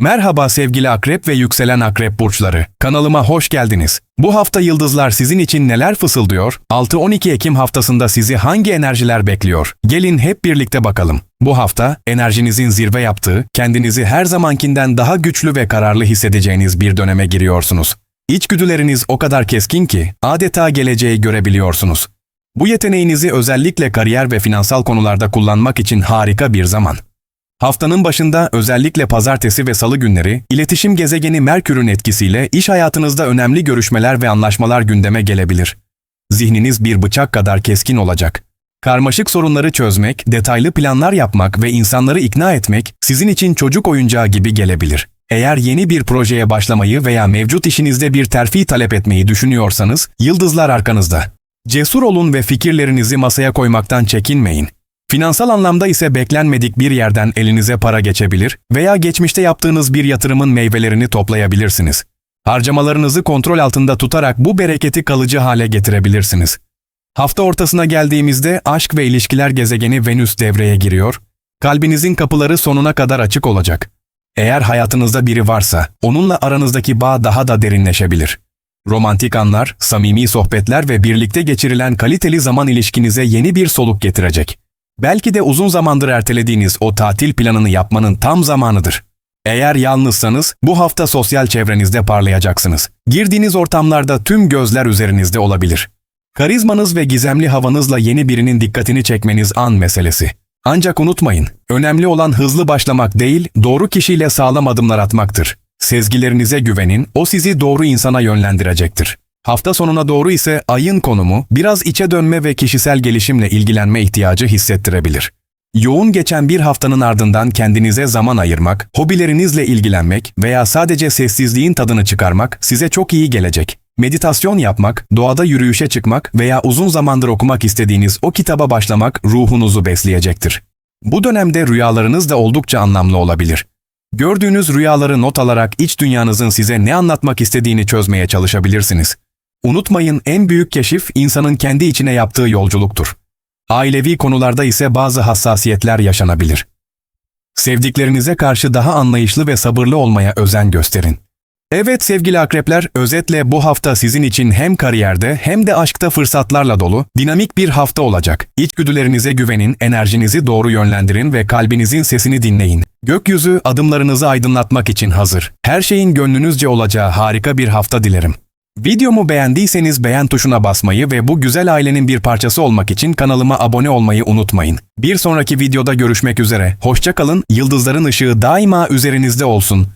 Merhaba sevgili akrep ve yükselen akrep burçları. Kanalıma hoş geldiniz. Bu hafta yıldızlar sizin için neler fısıldıyor? 6-12 Ekim haftasında sizi hangi enerjiler bekliyor? Gelin hep birlikte bakalım. Bu hafta enerjinizin zirve yaptığı, kendinizi her zamankinden daha güçlü ve kararlı hissedeceğiniz bir döneme giriyorsunuz. İçgüdüleriniz o kadar keskin ki adeta geleceği görebiliyorsunuz. Bu yeteneğinizi özellikle kariyer ve finansal konularda kullanmak için harika bir zaman. Haftanın başında özellikle pazartesi ve salı günleri iletişim gezegeni Merkür'ün etkisiyle iş hayatınızda önemli görüşmeler ve anlaşmalar gündeme gelebilir. Zihniniz bir bıçak kadar keskin olacak. Karmaşık sorunları çözmek, detaylı planlar yapmak ve insanları ikna etmek sizin için çocuk oyuncağı gibi gelebilir. Eğer yeni bir projeye başlamayı veya mevcut işinizde bir terfi talep etmeyi düşünüyorsanız, yıldızlar arkanızda. Cesur olun ve fikirlerinizi masaya koymaktan çekinmeyin. Finansal anlamda ise beklenmedik bir yerden elinize para geçebilir veya geçmişte yaptığınız bir yatırımın meyvelerini toplayabilirsiniz. Harcamalarınızı kontrol altında tutarak bu bereketi kalıcı hale getirebilirsiniz. Hafta ortasına geldiğimizde aşk ve ilişkiler gezegeni Venüs devreye giriyor. Kalbinizin kapıları sonuna kadar açık olacak. Eğer hayatınızda biri varsa onunla aranızdaki bağ daha da derinleşebilir. Romantik anlar, samimi sohbetler ve birlikte geçirilen kaliteli zaman ilişkinize yeni bir soluk getirecek. Belki de uzun zamandır ertelediğiniz o tatil planını yapmanın tam zamanıdır. Eğer yalnızsanız bu hafta sosyal çevrenizde parlayacaksınız. Girdiğiniz ortamlarda tüm gözler üzerinizde olabilir. Karizmanız ve gizemli havanızla yeni birinin dikkatini çekmeniz an meselesi. Ancak unutmayın, önemli olan hızlı başlamak değil, doğru kişiyle sağlam adımlar atmaktır. Sezgilerinize güvenin, o sizi doğru insana yönlendirecektir. Hafta sonuna doğru ise ayın konumu biraz içe dönme ve kişisel gelişimle ilgilenme ihtiyacı hissettirebilir. Yoğun geçen bir haftanın ardından kendinize zaman ayırmak, hobilerinizle ilgilenmek veya sadece sessizliğin tadını çıkarmak size çok iyi gelecek. Meditasyon yapmak, doğada yürüyüşe çıkmak veya uzun zamandır okumak istediğiniz o kitaba başlamak ruhunuzu besleyecektir. Bu dönemde rüyalarınız da oldukça anlamlı olabilir. Gördüğünüz rüyaları not alarak iç dünyanızın size ne anlatmak istediğini çözmeye çalışabilirsiniz. Unutmayın en büyük keşif insanın kendi içine yaptığı yolculuktur. Ailevi konularda ise bazı hassasiyetler yaşanabilir. Sevdiklerinize karşı daha anlayışlı ve sabırlı olmaya özen gösterin. Evet sevgili akrepler, özetle bu hafta sizin için hem kariyerde hem de aşkta fırsatlarla dolu, dinamik bir hafta olacak. İçgüdülerinize güvenin, enerjinizi doğru yönlendirin ve kalbinizin sesini dinleyin. Gökyüzü adımlarınızı aydınlatmak için hazır. Her şeyin gönlünüzce olacağı harika bir hafta dilerim. Videomu beğendiyseniz beğen tuşuna basmayı ve bu güzel ailenin bir parçası olmak için kanalıma abone olmayı unutmayın. Bir sonraki videoda görüşmek üzere. Hoşça kalın, yıldızların ışığı daima üzerinizde olsun.